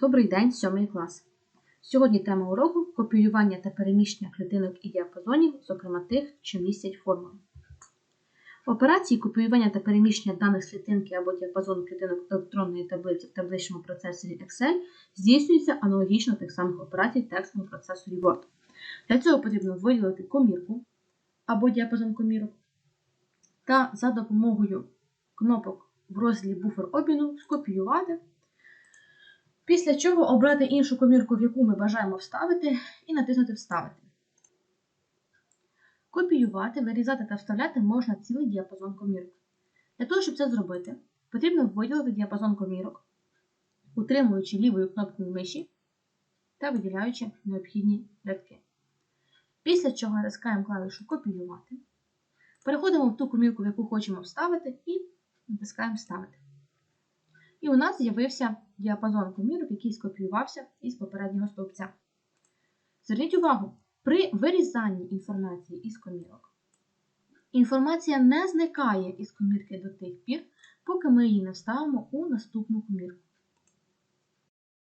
Добрий день, сьомий клас. Сьогодні тема уроку копіювання та переміщення клітинок і діапазонів, зокрема тих, що містять формули. Операції копіювання та переміщення даних клітинки або діапазону клітинок електронної таблиці в табличному процесорі Excel здійснюються аналогічно тих самих операцій в текстовому процесорі Word. Для цього потрібно виділити комірку або діапазон комірок та за допомогою кнопок в розділі буфер обміну скопіювати Після чого обрати іншу комірку, в яку ми бажаємо вставити, і натиснути Вставити. Копіювати, вирізати та вставляти можна цілий діапазон комірок. Для того, щоб це зробити, потрібно виділити діапазон комірок, утримуючи лівою кнопкою миші та виділяючи необхідні рядки. Після чого натискаємо клавішу Копіювати. Переходимо в ту комірку, в яку хочемо вставити, і натискаємо Вставити. І у нас з'явився діапазон комірок, який скопіювався із попереднього стовпця. Зверніть увагу, при вирізанні інформації із комірок інформація не зникає із комірки до тих пір, поки ми її не вставимо у наступну комірку.